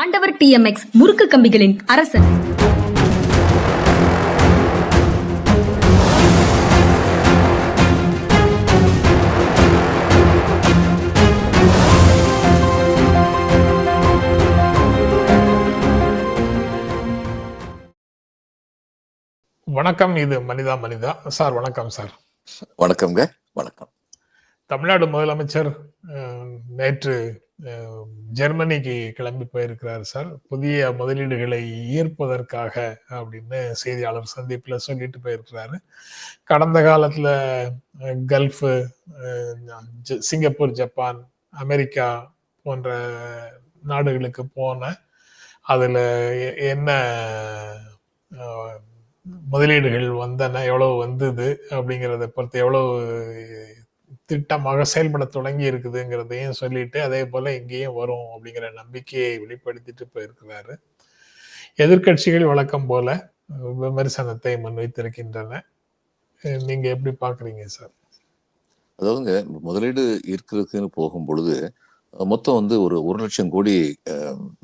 ஆண்டவர் டிஎம்எக்ஸ் முறுக்கு கம்பிகளின் அரசன். வணக்கம் இது மனிதா மனிதா. சார் வணக்கம் சார். வணக்கம்ங்க வணக்கம். தமிழ்நாடு முதலமைச்சர் நேற்று ஜெர்மனிக்கு கிளம்பி போயிருக்கிறார் சார். புதிய முதலீடுகளை ஈர்ப்பதற்காக அப்படின்னு செய்தியாளர் சந்திப்பில் சொல்லிட்டு போயிருக்கிறாரு. கடந்த காலத்தில் கல்ஃபு ஜ- சிங்கப்பூர் ஜப்பான் அமெரிக்கா போன்ற நாடுகளுக்கு போன அதில் எ- என்ன முதலீடுகள் வந்தன எவ்வளவு வந்தது அப்படிங்கிறத பொறுத்து எவ்வளவு திட்டமாக செயல்பட தொடங்கி இருக்குதுங்கிறதையும் சொல்லிட்டு அதே போல இங்கேயும் வரும் அப்படிங்கிற நம்பிக்கையை வெளிப்படுத்திட்டு போயிருக்கிறாரு. எதிர்க்கட்சிகள் வழக்கம் போல விமர்சனத்தை முன்வைத்திருக்கின்றன. நீங்க எப்படி பாக்குறீங்க சார்? அதாவதுங்க முதலீடு ஈர்க்கிறதுக்குன்னு போகும் பொழுது மொத்தம் வந்து ஒரு ஒரு லட்சம் கோடி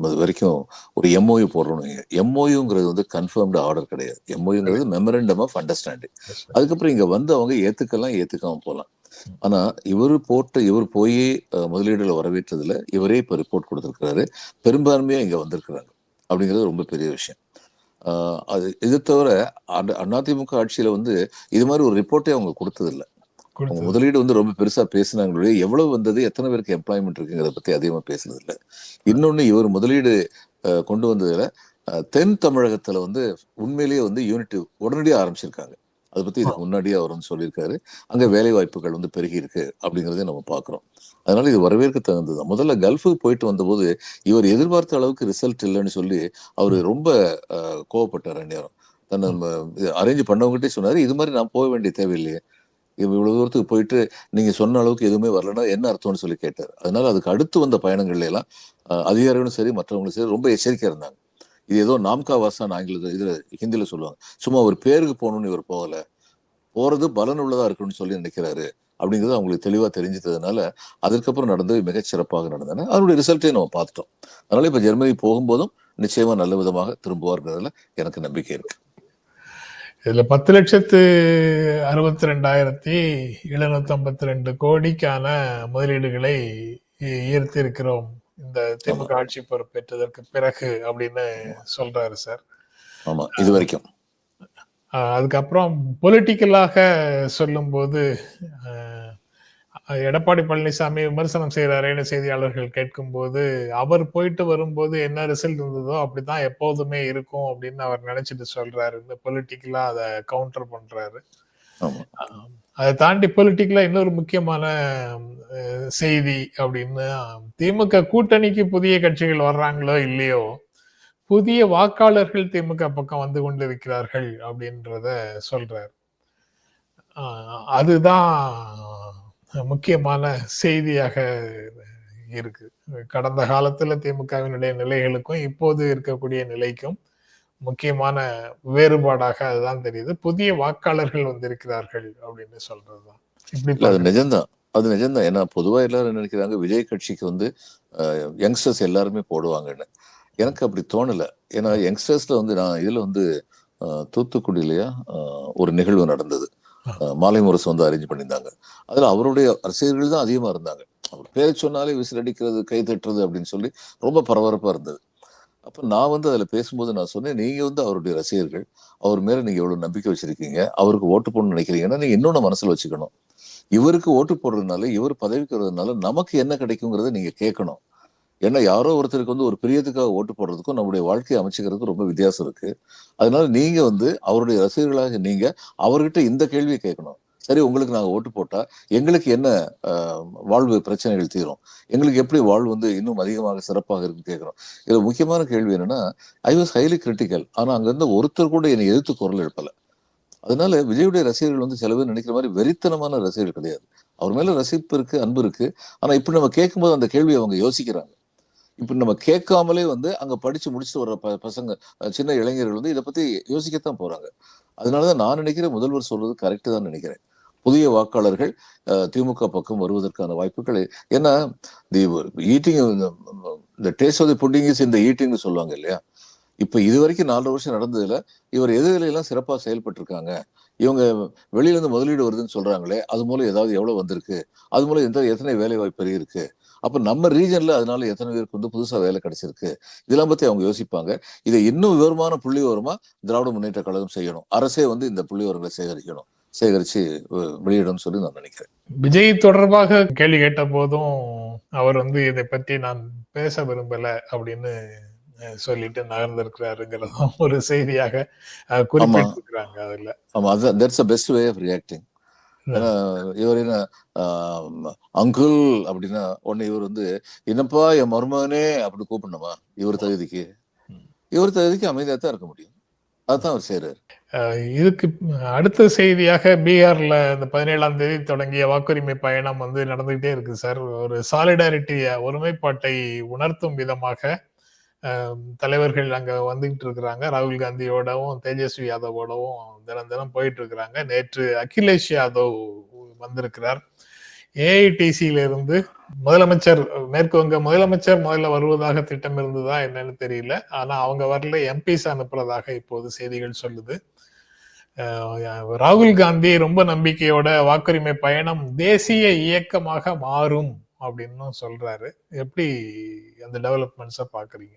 அது வரைக்கும் ஒரு எம்ஓயு போடுறோம் எம்ஓயுங்கிறது வந்து கன்ஃபர்ம்டு ஆர்டர் கிடையாது. எம்ஓயுங்கிறது மெமரண்டம் ஆஃப் அண்டர்ஸ்டாண்டிங் அதுக்கப்புறம் இங்க வந்து அவங்க ஏத்துக்கலாம் ஏத்துக்காம போகலாம். ஆனா இவர் போட்ட இவர் போய் முதலீடுகளை வரவேற்றதுல இவரே இப்ப ரிப்போர்ட் கொடுத்திருக்கிறாரு. பெரும்பான்மையா இங்க வந்திருக்கிறாங்க. அப்படிங்கிறது ரொம்ப பெரிய விஷயம். ஆஹ் அது இது தவிர அ- அதிமுக ஆட்சியில வந்து இது மாதிரி ஒரு ரிப்போர்ட்டே அவங்க கொடுத்ததில்ல. அவங்க முதலீடு வந்து ரொம்ப பெருசா பேசினாங்களே எவ்வளவு வந்தது எத்தனை பேருக்கு எம்ப்ளாய்மெண்ட் இருக்குங்கிறத பத்தி அதிகமா பேசுனது இல்ல இன்னொன்னு இவர் முதலீடு கொண்டு வந்ததுல தென் தமிழகத்துல வந்து உண்மையிலேயே வந்து யூனிட் உடனடியாக ஆரம்பிச்சிருக்காங்க. அதை பத்தி இதுக்கு முன்னாடியே அவர் வந்து சொல்லியிருக்காரு. அங்க வேலை வாய்ப்புகள் வந்து பெருகி இருக்கு அப்படிங்கறதையும் நம்ம பாக்குறோம். அதனால இது வரவேற்க தகுந்தது முதல்ல கல்ஃபுக்கு போயிட்டு வந்தபோது இவர் எதிர்பார்த்த அளவுக்கு ரிசல்ட் இல்லைன்னு சொல்லி அவர் ரொம்ப கோவப்பட்டார் அந்நேரம். தன்னை அரேஞ்ச் பண்ணவங்ககிட்டே சொன்னாரு இது மாதிரி நான் போக வேண்டிய தேவையில்லையே. இவ- இவ்வளவு தூரத்துக்கு போயிட்டு நீங்க சொன்ன அளவுக்கு எதுவுமே வரலன்னா என்ன அர்த்தம்னு சொல்லி கேட்டார். அதனால அதுக்கு அடுத்து வந்த பயணங்கள்ல எல்லாம் அதிகாரிகளும் சரி மற்றவங்களும் சரி ரொம்ப எச்சரிக்கையா இருந்தாங்க. இது ஏதோ நாம்கா வாசான் ஆங்கிலத்தில் இதில் ஹிந்தியில் சொல்லுவாங்க. சும்மா ஒரு பேருக்கு போகணும்னு இவர் போகலை. போகிறது பலன் உள்ளதாக இருக்கணும்னு சொல்லி நினைக்கிறாரு அப்படிங்கிறது அவங்களுக்கு தெளிவாக தெரிஞ்சதுனால அதற்கப்புறம் நடந்தது மிகச் சிறப்பாக நடந்தன. அதனுடைய ரிசல்ட்டையும் நம்ம பார்த்துட்டோம். அதனால இப்போ ஜெர்மனி போகும்போதும் நிச்சயமாக நல்ல விதமாக திரும்புவார்ங்கிறதுல எனக்கு நம்பிக்கை இருக்கு. இதில் பத்து லட்சத்து அறுபத்தி ரெண்டாயிரத்தி எழுநூத்தி ஐம்பத்தி ரெண்டு கோடிக்கான முதலீடுகளை ஈர்த்திருக்கிறோம். இந்த திமுக ஆட்சி பொறுப்பேற்றதற்கு பிறகு அப்படின்னு சொல்றாரு சார். ஆமா இது வரைக்கும். அதுக்கப்புறம் பொலிட்டிக்கலாக சொல்லும்போது எடப்பாடி பழனிசாமி விமர்சனம் செய்யறாருன்னு செய்தியாளர்கள் கேட்கும்போது அவர் போயிட்டு வரும்போது என்ன ரிசல்ட் இருந்ததோ அப்படிதான் எப்போதுமே இருக்கும் அப்படின்னு அவர் நினைச்சிட்டு சொல்றாரு. இந்த பொலிட்டிக்கலா அதை கவுண்டர் பண்றாரு. அதை தாண்டி பொலிட்டிக்கலா இன்னொரு முக்கியமான செய்தி அப்படின்னு திமுக கூட்டணிக்கு புதிய கட்சிகள் வர்றாங்களோ இல்லையோ புதிய வாக்காளர்கள் திமுக பக்கம் வந்து கொண்டிருக்கிறார்கள் அப்படின்றத சொல்றார். அதுதான் முக்கியமான செய்தியாக இருக்கு. கடந்த காலத்துல திமுகவினுடைய நிலைகளுக்கும் இப்போது இருக்கக்கூடிய நிலைக்கும் முக்கியமான வேறுபாடாக அதுதான் தெரியுது. புதிய வாக்காளர்கள் வந்திருக்கிறார்கள் அப்படின்னு சொல்றதுதான். இப்படி அது? நிஜம்தான். அது நிஜம்தான். ஏன்னா பொதுவா எல்லாரும் நினைக்கிறாங்க விஜய் கட்சிக்கு வந்து யங்ஸ்டர்ஸ் எல்லாருமே போடுவாங்கன்னு. எனக்கு அப்படி தோணல. ஏன்னா யங்ஸ்டர்ஸ்ல வந்து நான் இதுல வந்து தூத்துக்குடியிலயா ஒரு நிகழ்வு நடந்தது. மாலை முரசு வந்து அரேஞ்ச் பண்ணியிருந்தாங்க. அதுல அவருடைய ரசிகர்கள் தான் அதிகமா இருந்தாங்க. அவர் பேரை சொன்னாலே விசிலடிக்கிறது கை தட்டுறது அப்படின்னு சொல்லி ரொம்ப பரபரப்பா இருந்தது. அப்ப நான் வந்து அதுல பேசும்போது நான் சொன்னேன் நீங்க வந்து அவருடைய ரசிகர்கள். அவர் மேல நீங்க எவ்வளவு நம்பிக்கை வச்சிருக்கீங்க. அவருக்கு ஓட்டு போடணும்னு நினைக்கிறீங்கன்னா நீங்க இன்னொன்னு மனசுல வச்சுக்கணும். இவருக்கு ஓட்டு போடுறதுனால இவர் பதவிக்கு நமக்கு என்ன கிடைக்குங்கிறத நீங்க கேட்கணும். ஏன்னா யாரோ ஒருத்தருக்கு வந்து ஒரு பிரியத்துக்காக ஓட்டு போடுறதுக்கும் நம்முடைய வாழ்க்கையை அமைச்சுக்கிறதுக்கும் ரொம்ப வித்தியாசம் இருக்கு. அதனால நீங்க வந்து அவருடைய ரசிகர்களாக நீங்க அவர்கிட்ட இந்த கேள்வியை கேட்கணும். சரி உங்களுக்கு நாங்க ஓட்டு போட்டா எங்களுக்கு என்ன ஆஹ், வாழ்வு பிரச்சனைகள் தீரும்? எங்களுக்கு எப்படி வாழ்வு வந்து இன்னும் அதிகமாக சிறப்பாக இருக்குன்னு கேட்குறோம். இதுல முக்கியமான கேள்வி என்னன்னா ஐ வாஸ் ஹைலி கிரிட்டிக்கல் ஆனா அங்க இருந்து ஒருத்தர் கூட என்னை எதிர்த்து குரல் எழுப்பலை. அதனால விஜயுடைய ரசிகர்கள் வந்து சில பேர் நினைக்கிற மாதிரி வெறித்தனமான ரசிகர்கள் கிடையாது. அவர் மேல ரசிப்பு இருக்கு அன்பு இருக்கு. ஆனா இப்படி நம்ம கேட்கும்போது அந்த கேள்வியை அவங்க யோசிக்கிறாங்க. இப்படி நம்ம கேட்காமலே வந்து அங்க படிச்சு முடிச்சுட்டு வர்ற ப- பசங்க சின்ன இளைஞர்கள் வந்து இதை பத்தி யோசிக்கத்தான் போறாங்க. அதனாலதான் நான் நினைக்கிறேன் முதல்வர் சொல்றது கரெக்டு தான் நினைக்கிறேன். புதிய வாக்காளர்கள் அஹ், திமுக பக்கம் வருவதற்கான வாய்ப்புகள் ஏன்னா the eating in the taste of the pudding is in the ஈட்டிங்னு சொல்லுவாங்க இல்லையா? இப்ப இது வரைக்கும் நாலு வருஷம் நடந்ததுல இவர் எதுல எல்லாம் சிறப்பா செயல்பட்டு இருக்காங்க இவங்க வெளியில இருந்து முதலீடு வருதுன்னு சொல்றாங்களே அது மூலம் ஏதாவது எவ்வளவு வந்திருக்கு? அது மூலம் எந்த எத்தனை வேலை வாய்ப்பு இருக்கு அப்ப நம்ம ரீஜன்ல அதனால எத்தனை பேருக்கு வந்து புதுசா வேலை கிடைச்சிருக்கு? இதெல்லாம் பத்தி அவங்க யோசிப்பாங்க. இதை இன்னும் விவரமான புள்ளி திராவிட முன்னேற்ற கழகம் செய்யணும். அரசே வந்து இந்த புள்ளி விவரங்களை சேகரிக்கணும். சேகரிச்சு அஹ், வெளியிடணும்னு சொல்லி நான் நினைக்கிறேன். விஜய் தொடர்பாக கேள்வி கேட்ட போதும் அவர் வந்து இதை பற்றி நான் பேச விரும்பல அப்படின்னு சொல்லிட்டு நகர்ந்திருக்கிறாருங்கிறதும் ஒரு செய்தியாக குறிப்பிட்டிருக்கிறாங்க அதுல. ஆமா அது that's a best way of reacting இவர் என்ன அங்குல் அப்படின்னா உடனே இவர் வந்து என்னப்பா என் மருமகனே? அப்படி கூப்பிடணுமா இவர் தகுதிக்கு. இவர் தகுதிக்கு அமைதியா தான் இருக்க முடியும். அதுதான் அவர் இதுக்கு அடுத்த செய்தியாக பீகார்ல இந்த பதினேழாம் தேதி தொடங்கிய வாக்குரிமை பயணம் வந்து நடந்துகிட்டே இருக்கு சார். ஒரு சாலிடாரிட்டி ஒருமைப்பாட்டை உணர்த்தும் விதமாக தலைவர்கள் அங்க வந்துகிட்டு இருக்கிறாங்க. ராகுல் காந்தியோடவும் தேஜஸ்வி யாதவோடவும் தினம் தினம் போயிட்டு இருக்கிறாங்க. நேற்று அகிலேஷ் யாதவ் வந்திருக்கிறார். ஏஐடிசியில இருந்து முதலமைச்சர் மேற்கு வங்க முதலமைச்சர் முதல்ல வருவதாக திட்டம் இருந்ததா என்னன்னு தெரியல. ஆனா அவங்க வரல எம்பிஸ் அனுப்புறதாக இப்போது செய்திகள் சொல்லுது. ராகுல் காந்தி ரொம்ப நம்பிக்கையோட வாக்குரிமை பயணம் தேசிய இயக்கமாக மாறும் அப்படின்னு சொல்றாரு. எப்படி அந்த டெவலப்மெண்ட்ஸ பாக்குறீங்க?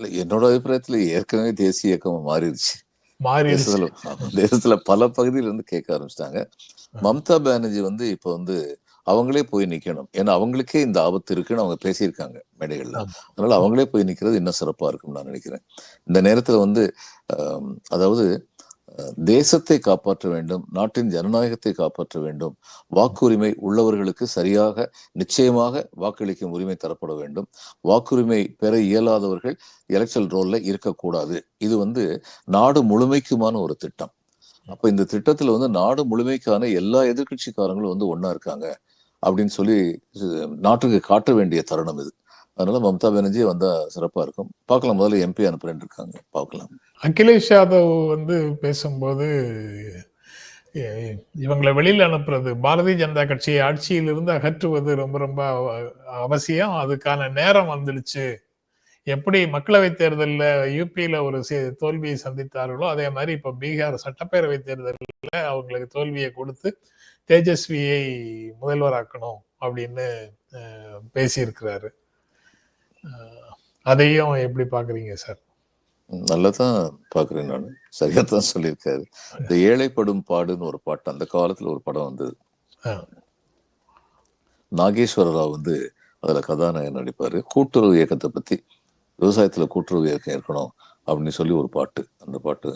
இல்ல, என்னோட அபிப்பிராயத்துல ஏற்கனவே தேசிய இயக்கம் மாறிடுச்சு. தேசத்துல பல பகுதியில இருந்து கேட்க ஆரம்பிச்சிட்டாங்க. மம்தா பானர்ஜி வந்து இப்ப வந்து அவங்களே போய் நிக்கணும். ஏன்னா அவங்களுக்கே இந்த ஆபத்து இருக்குன்னு அவங்க பேசியிருக்காங்க மேடைகள்ல. அதனால அவங்களே போய் நிக்கிறது இன்னும் சிறப்பா இருக்கும்னு நான் நினைக்கிறேன். இந்த நேரத்துல வந்து அதாவது தேசத்தை காப்பாற்ற வேண்டும் நாட்டின் ஜனநாயகத்தை காப்பாற்ற வேண்டும் வாக்குரிமை உள்ளவர்களுக்கு சரியாக நிச்சயமாக வாக்களிக்கும் உரிமை தரப்பட வேண்டும். வாக்குரிமை பெற இயலாதவர்கள் எலெக்ஷன் ரோல்ல இருக்கக்கூடாது. இது வந்து நாடு முழுமைக்குமான ஒரு திட்டம். அப்ப இந்த திட்டத்துல வந்து நாடு முழுமைக்கான எல்லா எதிர்க்கட்சிக்காரங்களும் வந்து ஒண்ணா இருக்காங்க. அப்படின்னு சொல்லி நாட்டுக்கு காட்ட வேண்டிய தருணம் இது. அதனால மம்தா பானர்ஜி வந்தா சிறப்பா இருக்கும். பார்க்கலாம் முதல்ல எம்பி அனுப்புறேன் இருக்காங்க. பார்க்கலாம். அகிலேஷ் யாதவ் வந்து பேசும்போது இவங்களை வெளியில் அனுப்புறது பாரதிய ஜனதா கட்சியை ஆட்சியிலிருந்து அகற்றுவது ரொம்ப ரொம்ப அவசியம். அதுக்கான நேரம் வந்துடுச்சு. எப்படி மக்களவை தேர்தலில் யூபியில் ஒரு தோல்வியை சந்தித்தார்களோ அதே மாதிரி இப்போ பீகார் சட்டப்பேரவை தேர்தலில் அவங்களுக்கு தோல்வியை கொடுத்து தேஜஸ்வியை முதல்வராக்கணும் அப்படின்னு பேசியிருக்கிறாரு. அதையும் எப்படி பாக்குறீங்க சார்? நல்லா தான் பாக்குறேன் நான். சரியா தான் சொல்லியிருக்காரு. இந்த ஏழைப்படும் பாடுன்னு ஒரு பாட்டு அந்த காலத்துல ஒரு படம் வந்தது. நாகேஸ்வர ராவ் வந்து அதுல கதாநாயகன் நடிப்பாரு. கூட்டுறவு இயக்கத்தை பத்தி விவசாயத்துல கூட்டுறவு இயக்கம் இருக்கணும். அப்படின்னு சொல்லி ஒரு பாட்டு. அந்த பாட்டு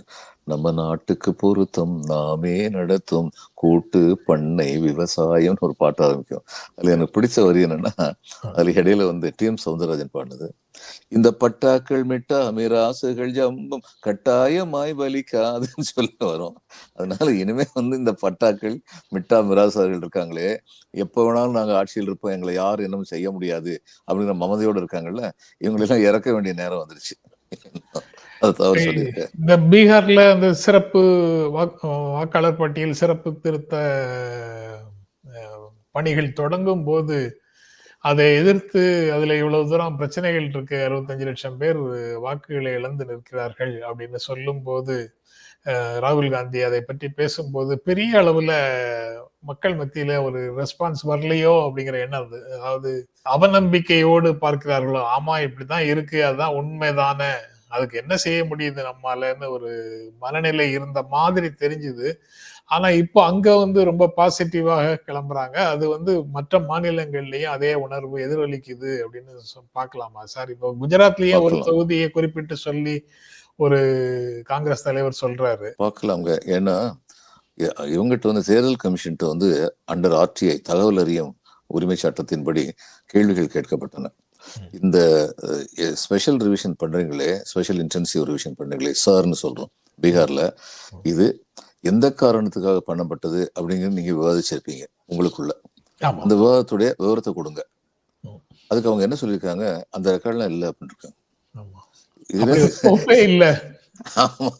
நம்ம நாட்டுக்கு பொருத்தம் நாமே நடத்தும் கூட்டு பண்ணை விவசாயம்னு ஒரு பாட்டு ஆரம்பிக்கும். அதுல எனக்கு பிடிச்ச வரி என்னன்னா அதில் இடையில வந்து டி. எம். சவுந்தரராஜன் பாடினது இந்த பட்டாக்கள் மிட்டா மிராசுகள் ஜம்பம் கட்டாயமாய் பலிக்காதுன்னு சொல்ல வரும். அதனால இனிமே வந்து இந்த பட்டாக்கள் மிட்டா மிராசுகள் இருக்காங்களே எப்ப வேணாலும் நாங்க ஆட்சியில் இருப்போம் எங்களை யாரும் என்னமும் செய்ய முடியாது அப்படிங்கிற மமதையோட இருக்காங்கல்ல இவங்களெல்லாம் இறக்க வேண்டிய நேரம் வந்துருச்சு. இந்த பீகார்ல அந்த சிறப்பு வாக்- வாக்காளர் பட்டியல் சிறப்பு திருத்த பணிகள் தொடங்கும் போது அதை எதிர்த்து அதுல இவ்வளவு தூரம் பிரச்சனைகள் இருக்கு. அறுபத்தஞ்சு லட்சம் பேர் வாக்குகளை இழந்து நிற்கிறார்கள் அப்படின்னு சொல்லும் போது ராகுல் காந்தி அதை பற்றி பேசும்போது பெரிய அளவுல மக்கள் மத்தியில ஒரு ரெஸ்பான்ஸ் வரலையோ அப்படிங்கிற எண்ணம் அது. அதாவது அவநம்பிக்கையோடு பார்க்கிறார்களோ ஆமா இப்படிதான் இருக்கு அதுதான் உண்மைதானே அதுக்கு என்ன செய்ய முடியுது? நம்மாலன்னு ஒரு மனநிலை இருந்த மாதிரி தெரிஞ்சுது. ஆனா இப்போ அங்க வந்து ரொம்ப பாசிட்டிவாக கிளம்புறாங்க. அது வந்து மற்ற மாநிலங்கள்லயும் அதே உணர்வு எதிரொலிக்குது அப்படின்னு பார்க்கலாமா சார்? இப்போ குஜராத்லயே ஒரு. தொகுதியை குறிப்பிட்டு சொல்லி ஒரு காங்கிரஸ் தலைவர் சொல்றாரு. பார்க்கலாம்ங்க ஏன்னா இ- இவங்ககிட்ட வந்து தேர்தல் கமிஷன்ட்ட வந்து அண்டர் ஆர்டிஐ தகவல் அறியும் உரிமை சட்டத்தின்படி கேள்விகள் கேட்கப்பட்டன. இந்த ஸ்பெஷல் ரிவிஷன் பண்றீங்களே ஸ்பெஷல் இன்டென்சிவ் ரிவிஷன் பண்றீங்களே சார்னு சொல்றோம் பீகார்ல. இது எந்த காரணத்துக்காக பண்ணப்பட்டது அப்படிங்கிறது நீங்க விவாதிச்சிருப்பீங்க உங்களுக்குள்ள. அந்த விவாதத்துடைய விவரத்தை கொடுங்க. அதுக்கு அவங்க என்ன சொல்லியிருக்காங்க அந்த ரெக்கார்ட்லாம் இல்லை அப்படின்னு இருக்காங்க. இல்ல. ஆமா.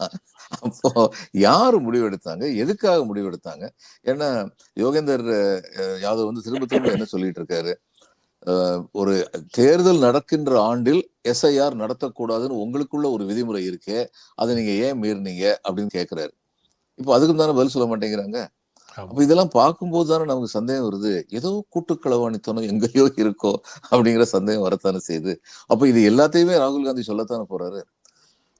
அப்போ யாரு முடிவெடுத்தாங்க எதுக்காக முடிவெடுத்தாங்க? ஏன்னா யோகேந்தர் யாதவ் வந்து திரும்ப திரும்ப என்ன சொல்லிட்டு இருக்காரு ஒரு தேர்தல் நடக்கின்ற ஆண்டில் எஸ்ஐஆர் நடத்தக்கூடாதுன்னு உங்களுக்குள்ள ஒரு விதிமுறை இருக்கே அதை நீங்க ஏன் மீறினீங்க அப்படின்னு கேக்குறாரு. இப்போ அதுக்கும் தானே பதில் சொல்ல மாட்டேங்கிறாங்க. அப்ப இதெல்லாம் பார்க்கும்போது தானே நமக்கு சந்தேகம் வருது. ஏதோ கூட்டுக்களவாணித்தனம் எங்கேயோ இருக்கோ அப்படிங்கிற சந்தேகம் வரத்தானே செய்யுது. அப்ப இது எல்லாத்தையுமே ராகுல் காந்தி சொல்லத்தானே போறாரு.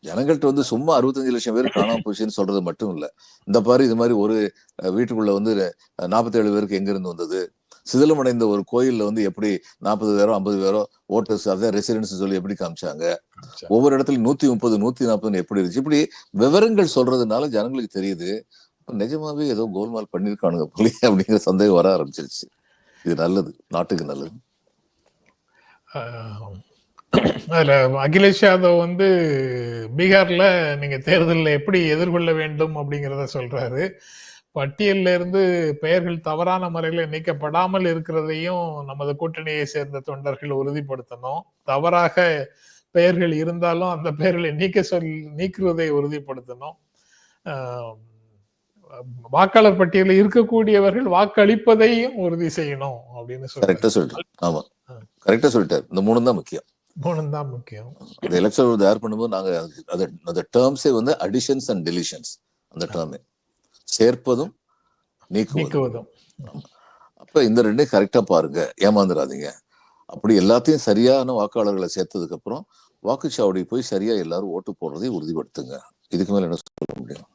ஜனங்கள்ட்ட வந்து சும்மா அறுபத்தஞ்சு லட்சம் பேர் காணாம போச்சுன்னு சொல்றது மட்டும் இல்ல. இந்த பாரு இது மாதிரி ஒரு வீட்டுக்குள்ள வந்து நாற்பத்தேழு பேருக்கு எங்க இருந்து வந்தது? சிதிலமடைந்த ஒரு கோயில்ல வந்து எப்படி நாற்பது பேரோ ஐம்பது பேரோ ஓட்டர்ஸ் அதான் ரெசிடென்ஸ் சொல்லி எப்படி காமிச்சாங்க? ஒவ்வொரு இடத்துலயும் நூத்தி முப்பது நூத்தி நாற்பதுன்னு எப்படி இருந்துச்சு? இப்படி விவரங்கள் சொல்றதுனால ஜனங்களுக்கு தெரியுது. நிஜமாவே ஏதோ கோல்மால் பண்ணிருக்கானுங்க போலி அப்படிங்கிற சந்தேகம் வர ஆரம்பிச்சிருச்சு. இது நல்லது. நாட்டுக்கு நல்லது. அதுல அகிலேஷ் யாதவ் வந்து பீகார்ல நீங்க தேர்தலில் எப்படி எதிர்கொள்ள வேண்டும் அப்படிங்கிறத சொல்றாரு. பட்டியல்ல இருந்து பெயர்கள் தவறான முறையில நீக்கப்படாமல் இருக்கிறதையும் நமது கூட்டணியை சேர்ந்த தொண்டர்கள் உறுதிப்படுத்தணும். தவறாக பெயர்கள் இருந்தாலும் அந்த பெயர்களை நீக்க சொல் நீக்குவதை உறுதிப்படுத்தணும். வாக்காளர் பட்டியலில் இருக்கக்கூடியவர்கள் வாக்களிப்பதையும் உறுதி செய்யணும் அப்படின்னு சொல்றாரு கரெக்டா சொல்லிட்டாரு. ஆமா. கரெக்டா சொல்லிட்டாரு. இந்த மூணு தான் முக்கியம். மூணு தான் முக்கியம். அந்த எலெக்ஷன் தயார் பண்ணும்போது நாங்க அது- அது அந்த டேர்ம்ஸே வந்து அடிஷன்ஸ் அண்ட் டெலிஷன்ஸ் அந்த டேர்மே சேர்ப்பதும் நீக்குவதும். அப்ப இந்த ரெண்டையும் கரெக்டா பாருங்க. ஏமாந்துடாதீங்க அப்படி எல்லாத்தையும் சரியான வாக்காளர்களை சேர்த்ததுக்கு அப்புறம் வாக்குச்சாவடி போய் சரியா எல்லாரும் ஓட்டு போடுறதை உறுதிப்படுத்துங்க. இதுக்கு மேல என்ன சொல்ல முடியும்?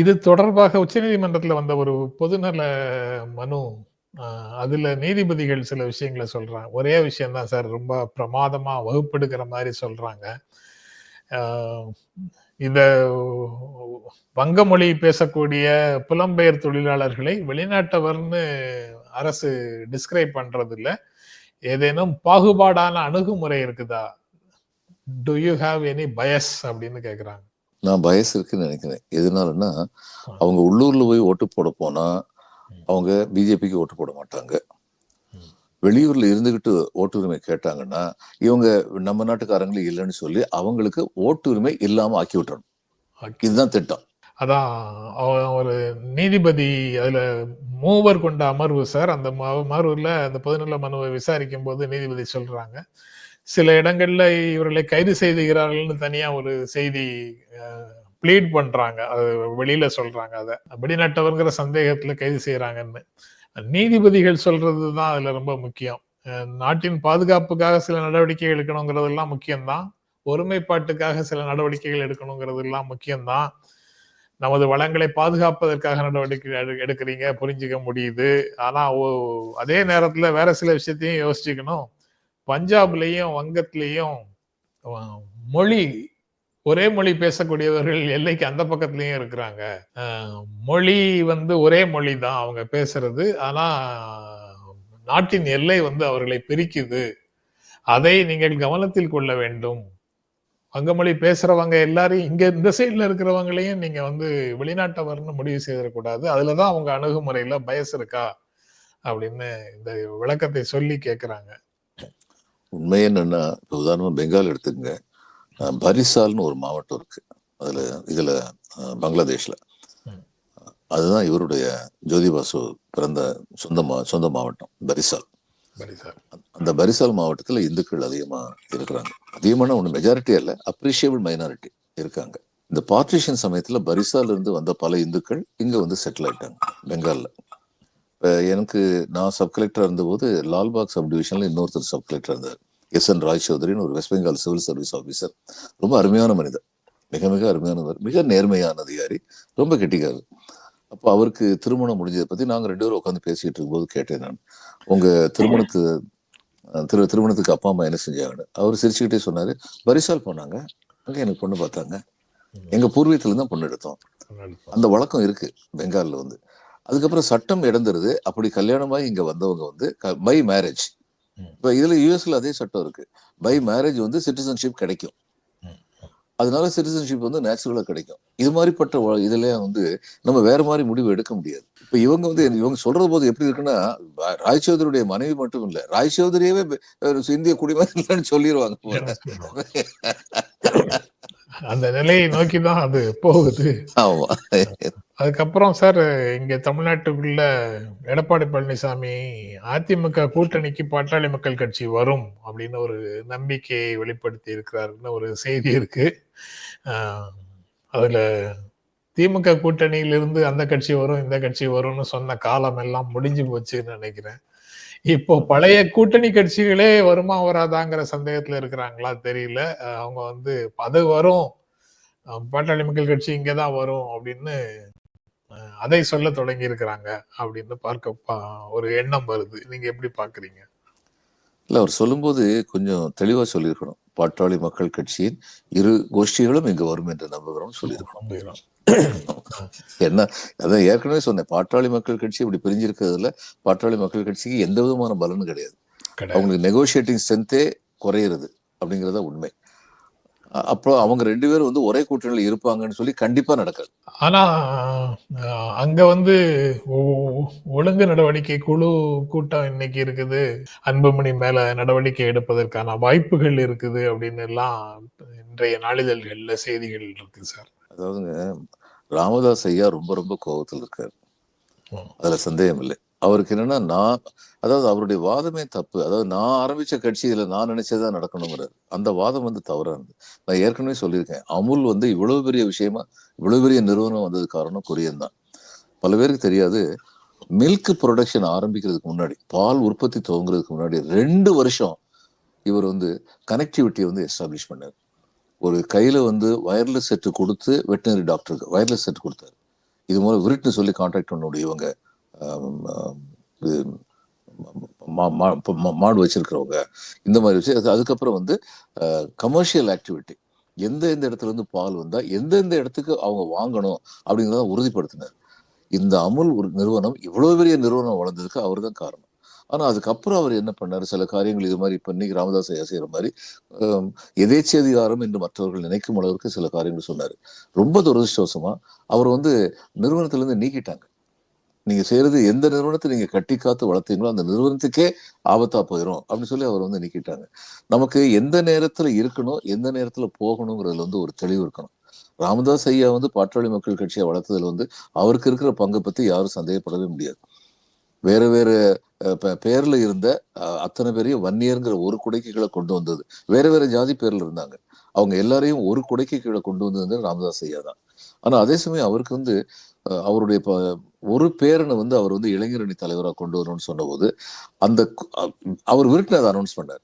இது தொடர்பாக உச்சநீதிமன்றத்துல வந்த ஒரு பொதுநல மனு. அதுல நீதிபதிகள் சில விஷயங்களை சொல்றாங்க. ஒரே விஷயம்தான் சார். ரொம்ப பிரமாதமா வகுப்பெடுக்கிற மாதிரி சொல்றாங்க. இந்த வங்கமொழி பேசக்கூடிய புலம்பெயர் தொழிலாளர்களை வெளிநாட்டவர்னு அரசு டிஸ்கிரைப் பண்றது இல்ல ஏதேனும் பாகுபாடான அணுகுமுறை இருக்குதா? Do you have any bias அப்படின்னு கேக்குறாங்க. நான் பயஸ் இருக்குன்னு நினைக்கிறேன். எதனாலன்னா அவங்க உள்ளூர்ல போய் ஓட்டு போட போனா அவங்க பிஜேபிக்கு ஓட்டு போட மாட்டாங்க. வெளியூர்ல இருந்துகிட்டு ஓட்டுரிமை கேட்டாங்கன்னா இவங்க நம்ம நாட்டுக்காரங்களே இல்லைன்னு சொல்லி அவங்களுக்கு ஓட்டுரிமை இல்லாம ஆக்கி விட்டுறணும். இதுதான் திட்டம். அதான் ஒரு நீதிபதி அதுல மூவர் கொண்ட அமர்வு சார் அந்த அமர்வுல அந்த பொதுநல மனுவை விசாரிக்கும் போது நீதிபதி சொல்றாங்க. சில இடங்கள்ல இவர்களை கைது செய்துகிறார்கள்னு தனியா ஒரு செய்தி ப்ளீட் பண்றாங்க. அது வெளியில சொல்றாங்க அத. வெளிநாட்டவர்ங்கிற சந்தேகத்துல கைது செய்யறாங்கன்னு நீதிபதிகள் சொல்றதுதான் அதுல ரொம்ப முக்கியம். நாட்டின் பாதுகாப்புக்காக சில நடவடிக்கைகள் எடுக்கணுங்கிறதெல்லாம் முக்கியம்தான். ஒருமைப்பாட்டுக்காக சில நடவடிக்கைகள் எடுக்கணுங்கிறதெல்லாம் முக்கியம்தான். நமது வளங்களை பாதுகாப்பதற்காக நடவடிக்கை எடு- எடுக்கிறீங்க புரிஞ்சுக்க முடியுது. ஆனா ஓ- அதே நேரத்துல வேற சில விஷயத்தையும் யோசிச்சுக்கணும். பஞ்சாப்லயும் வங்கத்திலையும் மொழி ஒரே மொழி பேசக்கூடியவர்கள் எல்லைக்கு அந்த பக்கத்துலயும் இருக்கிறாங்க. மொழி வந்து ஒரே மொழி தான் அவங்க பேசுறது. ஆனா நாட்டின் எல்லை வந்து அவர்களை பிரிக்குது. அதை நீங்கள் கவனத்தில் கொள்ள வேண்டும். வங்கமொழி பேசுறவங்க எல்லாரையும் இங்க இந்த சைட்ல இருக்கிறவங்களையும் நீங்க வந்து வெளிநாட்டவர்னு முடிவு செய்திடக்கூடாது. அதுலதான் அவங்க அணுகுமுறையில பயஸ் இருக்கா? அப்படின்னு இந்த விளக்கத்தை சொல்லி கேக்குறாங்க. உண்மை என்னன்னா இப்ப உதாரணமா பெங்கால் எடுத்துக்கங்க. பரிசால்னு ஒரு மாவட்டம் இருக்கு. அதுல இதுல பங்களாதேஷ்ல. அதுதான் இவருடைய ஜோதி பாசு பிறந்த சொந்த மா சொந்த மாவட்டம் பரிசால். அந்த பரிசால் மாவட்டத்துல இந்துக்கள் அதிகமா இருக்கிறாங்க. அதிகமான ஒண்ணு மெஜாரிட்டி அல்ல அப்ரிஷியபிள் மைனாரிட்டி இருக்காங்க. இந்த பார்ட்டிஷன் சமயத்துல பரிசால இருந்து வந்த பல இந்துக்கள் இங்க வந்து செட்டில் ஆயிட்டாங்க பெங்கால்ல. இப்ப எனக்கு நான் சப் கலெக்டரா இருந்தபோது லால்பாக் சப் டிவிஷன்ல இன்னொருத்தர் சப் கலெக்டர் இருந்தார். எஸ் என் ராய் சௌத்ரின்னு ஒரு West Bengal civil service officer ரொம்ப அருமையான மனிதர். மிக மிக அருமையானவர். மிக நேர்மையான அதிகாரி. ரொம்ப கெட்டிக்காரர். அப்போ அவருக்கு திருமணம் முடிஞ்சதை பத்தி நாங்க ரெண்டு பேரும் உட்காந்து பேசிட்டு இருக்கும்போது கேட்டேன் நான். உங்க திருமணத்து திரு திருமணத்துக்கு அப்பா அம்மா என்ன செஞ்சாங்கன்னு. அவர் சிரிச்சுக்கிட்டே சொன்னாரு பரிசால் போனாங்க. அங்க எனக்கு பொண்ணு பார்த்தாங்க. எங்க பூர்வீகத்துல தான் பொண்ணு எடுத்தோம். அந்த வழக்கம் இருக்கு பெங்கால்ல வந்து. அதுக்கப்புறம் சட்டம் இடந்துருது. அப்படி கல்யாணமாகி இங்க வந்தவங்க வந்து பை மேரேஜ். இப்ப இதுல யூஎஸ்ல அதே சட்டம் இருக்கு. பை மேரேஜ் வந்து சிட்டிசன்ஷிப் கிடைக்கும். அதனால சிட்டிசன்ஷிப் வந்து நேச்சுரலா கிடைக்கும். இது மாதிரிப்பட்ட இதுல வந்து நம்ம வேற மாதிரி முடிவு எடுக்க முடியாது. இப்ப இவங்க வந்து இவங்க சொல்றது போது எப்படி இருக்குன்னா ராய் சௌதரியுடைய மனைவி மட்டும் இல்ல ராய் சௌதரியவே பெ- ஒரு இந்திய குடிமகன் இல்லைன்னு சொல்லிடுவாங்க. அந்த நிலையை நோக்கி தான் அது போகுது. ஆமா. அதுக்கப்புறம் சார் இங்கே தமிழ்நாட்டுக்குள்ள எடப்பாடி பழனிசாமி அதிமுக கூட்டணிக்கு பாட்டாளி மக்கள் கட்சி வரும் அப்படின்னு ஒரு நம்பிக்கையை வெளிப்படுத்தி இருக்கிறாருன்னு ஒரு செய்தி இருக்கு. அதில் திமுக கூட்டணியிலிருந்து அந்த கட்சி வரும் இந்த கட்சி வரும்னு சொன்ன காலம் எல்லாம் முடிஞ்சு போச்சுன்னு நினைக்கிறேன். இப்போ பழைய கூட்டணி கட்சிகளே வருமா வராதாங்கிற சந்தேகத்துல இருக்கிறாங்களா தெரியல. அவங்க வந்து அது வரும். பாட்டாளி மக்கள் கட்சி இங்கே தான் வரும் அப்படின்னு அதை சொல்ல தொடங்கி இருக்கிறாங்க அப்படின்னு பார்க்க ஒரு எண்ணம் வருது. நீங்க எப்படி பாக்குறீங்க இல்ல அவர் சொல்லும்போது கொஞ்சம் தெளிவா சொல்லியிருக்கணும். பாட்டாளி மக்கள் கட்சியின் இரு கோஷ்டிகளும் இங்கு வரும் என்று நம்புகிறோம் சொல்லியிருக்கணும். என்ன அதான் ஏற்கனவே சொன்னேன். பாட்டாளி மக்கள் கட்சி இப்படி பிரிஞ்சிருக்கிறதுல பாட்டாளி மக்கள் கட்சிக்கு எந்த விதமான பலனும் கிடையாது. அவங்களுக்கு நெகோஷியேட்டிங் ஸ்ட்ரென்த்தே குறையிறது அப்படிங்கறத உண்மை. அப்போ அவங்க ரெண்டு பேரும் வந்து ஒரே கூட்டணியில் இருப்பாங்கன்னு சொல்லி கண்டிப்பா நடக்காது. ஆனா அங்க வந்து ஒழுங்கு நடவடிக்கை குழு கூட்டம் இன்னைக்கு இருக்குது. அன்புமணி மேல நடவடிக்கை எடுப்பதற்கான வாய்ப்புகள் இருக்குது அப்படின்னு எல்லாம் இன்றைய நாளிதழ்கள்ல செய்திகள் இருக்கு சார். அதாவதுங்க ராமதாஸ் ஐயா ரொம்ப ரொம்ப கோபத்தில் இருக்காரு. அதுல சந்தேகம் இல்லை அவருக்கு என்னன்னா நான் அதாவது அவருடைய வாதமே தப்பு. அதாவது நான் ஆரம்பிச்ச கட்சி இதுல நான் நினைச்சதான் நடக்கணுங்கிறார் அந்த வாதம் வந்து தவறானது. நான் ஏற்கனவே சொல்லியிருக்கேன். அமுல் வந்து இவ்வளவு பெரிய விஷயமா இவ்வளவு பெரிய நிறுவனம் வந்தது காரணம் கொரியன் தான். பல பேருக்கு தெரியாது மில்க் ப்ரொடக்ஷன் ஆரம்பிக்கிறதுக்கு முன்னாடி பால் உற்பத்தி துவங்குறதுக்கு முன்னாடி ரெண்டு வருஷம் இவர் வந்து கனெக்டிவிட்டியை வந்து எஸ்டாப்ளிஷ் பண்ணார். ஒரு கையில வந்து வயர்லெஸ் செட்டு கொடுத்து வெட்டினரி டாக்டருக்கு வயர்லெஸ் செட் கொடுத்தாரு. இது மூலம் விருட்னு சொல்லி கான்டாக்ட் பண்ண இவங்க. இது மாடு வச்சிருக்கிறவங்க இந்த மாதிரி விஷயம். அது- அதுக்கப்புறம் வந்து கமர்ஷியல் ஆக்டிவிட்டி எந்த எந்த இடத்துல இருந்து பால் வந்தா எந்தெந்த இடத்துக்கு அவங்க வாங்கணும் அப்படிங்கிறத உறுதிப்படுத்தினார். இந்த அமுல் ஒரு நிறுவனம் இவ்வளவு பெரிய நிறுவனம் வளர்ந்ததுக்கு அவர் தான் காரணம். ஆனால் அதுக்கப்புறம் அவர் என்ன பண்ணார்? சில காரியங்கள் இது மாதிரி பண்ணி இன்னைக்கு ராமதாஸ் ஐயா செய்கிற மாதிரி எதேச்சதிகாரம் என்று மற்றவர்கள் நினைக்கும் அளவுக்கு சில காரியங்கள் சொன்னார். ரொம்ப துரதிருஷ்டவசமாக அவர் வந்து நிறுவனத்திலேருந்து நீக்கிட்டாங்க. நீங்க செய்யறது எந்த நிறுவனத்தை நீங்க கட்டி காத்து வளர்த்தீங்களோ அந்த நிறுவனத்துக்கே ஆபத்தா போயிடும் அப்படின்னு சொல்லி அவர் வந்து நிக்கிட்டாங்க. நமக்கு எந்த நேரத்துல இருக்கணும் எந்த நேரத்துல போகணுங்கிறதுல வந்து ஒரு தெளிவு இருக்கணும். ராமதாஸ் ஐயா வந்து பாட்டாளி மக்கள் கட்சியை வளர்த்ததுல வந்து அவருக்கு இருக்கிற பங்கை பத்தி யாரும் சந்தேகப்படவே முடியாது. வேற வேற பேர்ல இருந்த அஹ், அத்தனை பேரையும் வன்னியருங்கிற ஒரு குடைக்கு கீழே கொண்டு வந்தது. வேற வேற ஜாதி பேர்ல இருந்தாங்க. அவங்க எல்லாரையும் ஒரு குடைக்கு கீழே கொண்டு வந்தது ராமதாஸ் ஐயா தான். ஆனா அதே சமயம் அவருக்கு வந்து அவருடைய ஒரு பேரனை வந்து அவர் வந்து இளைஞரணி தலைவராக கொண்டு வரணும்னு சொன்னபோது அந்த அவர் விருட்டின அதை அனௌன்ஸ் பண்ணார்.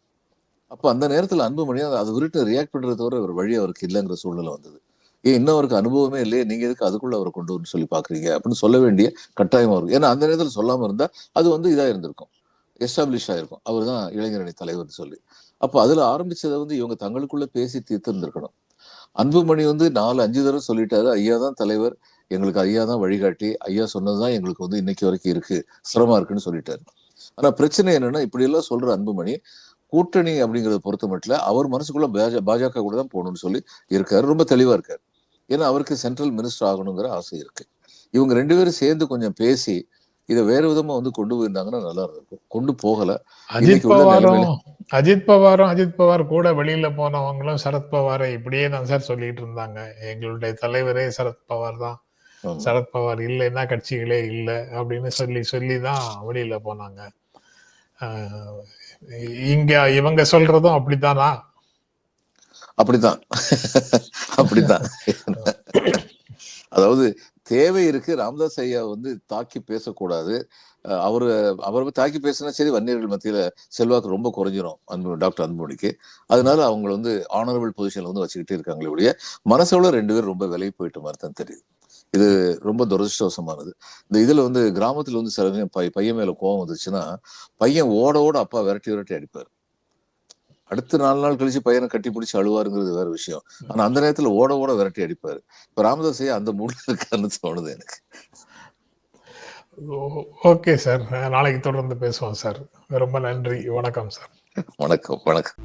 அப்ப அந்த நேரத்துல அன்புமணி அதை- விருட்டு ரியாக்ட் பண்ணுறது தவிர ஒரு வழி அவருக்கு இல்லைங்கிற சூழ்நிலை வந்தது. ஏன் இன்னும் அவருக்கு அனுபவமே இல்லையே நீங்கள் எதுக்கு அதுக்குள்ள அவரை கொண்டு வரணும்னு சொல்லி பாக்குறீங்க அப்படின்னு சொல்ல வேண்டிய கட்டாயமா இருக்கும். ஏன்னா அந்த நேரத்துல சொல்லாம இருந்தா அது வந்து இதா இருந்திருக்கும். எஸ்டாப்ளிஷ் ஆயிருக்கும். அவர் தான் இளைஞரணி தலைவர்னு சொல்லி. அப்ப அதுல ஆரம்பிச்சதை வந்து இவங்க தங்களுக்குள்ள பேசி தீர்த்திருந்திருக்கணும். அன்புமணி வந்து நாலு அஞ்சு தடவை சொல்லிட்டாரு. ஐயா தான் தலைவர். எங்களுக்கு ஐயா தான் வழிகாட்டி. ஐயா சொன்னதுதான் எங்களுக்கு வந்து இன்னைக்கு வரைக்கும் இருக்கு. சிரமமா இருக்குன்னு சொல்லிட்டாரு. ஆனா பிரச்சனை என்னன்னா இப்படி எல்லாம் சொல்ற அன்புமணி கூட்டணி அப்படிங்கறத பொறுத்த மட்டும் அவர் மனசுக்குள்ள பாஜ- பாஜக கூட தான் போகணும்னு சொல்லி இருக்காரு. ரொம்ப தெளிவா இருக்காரு. ஏன்னா அவருக்கு சென்ட்ரல் மினிஸ்டர் ஆகணுங்கிற ஆசை இருக்கு. இவங்க ரெண்டு பேரும் சேர்ந்து கொஞ்சம் பேசி இதை வேற விதமா வந்து கொண்டு போயிருந்தாங்கன்னா நல்லா இருக்கும். கொண்டு போகல. அஜித் பவாரும் அஜித் பவாரும் அஜித் பவார் கூட வெளியில போனவங்களும் சரத் பவாரை இப்படியே தான் சார் சொல்லிட்டு இருந்தாங்க. எங்களுடைய தலைவரே சரத் பவார் தான். ஆமா. சரத் பவார் இல்லைன்னா கட்சிகளே இல்லை அப்படின்னு சொல்லி சொல்லி தான் வெளியில போனாங்க. இங்க இவங்க சொல்றதும் அப்படித்தானா? அப்படித்தான். அப்படித்தான். அதாவது தேவை இருக்கு ராமதாஸ் ஐயா வந்து தாக்கி பேசக்கூடாது. அவரு அவரை தாக்கி பேசினா சரி வன்னியர்கள் மத்தியில செல்வாக்கு ரொம்ப குறைஞ்சிரும் அன்பு டாக்டர் அன்புமணிக்கு. அதனால அவங்க வந்து ஆனரபிள் பொசிஷன்ல வந்து வச்சுக்கிட்டே இருக்காங்களே ஒழிய மனசோட ரெண்டு பேரும் ரொம்ப விலை போயிட்ட மாதிரி தான் தெரியுது. இது ரொம்ப துரதிருஷ்டவசமானது. இந்த இதுல வந்து கிராமத்துல வந்து சில சமயம் பை- பையன் மேல கோவம் வந்துச்சுன்னா பையன் ஓட ஓட அப்பா விரட்டி விரட்டி அடிப்பார். அடுத்த நாலு நாள் கழிச்சு பையனை கட்டி பிடிச்சி அழுவாருங்கிறது வேற விஷயம். ஆனா அந்த நேரத்துல ஓட ஓட விரட்டி அடிப்பாரு. இப்ப ராமதாஸ் ஐயா அந்த மூட்ல இருக்காருன்னு தோணுது எனக்கு. Okay sir. நாளைக்கு தொடர்ந்து பேசுவோம் சார். ரொம்ப நன்றி. வணக்கம் சார். வணக்கம் வணக்கம்.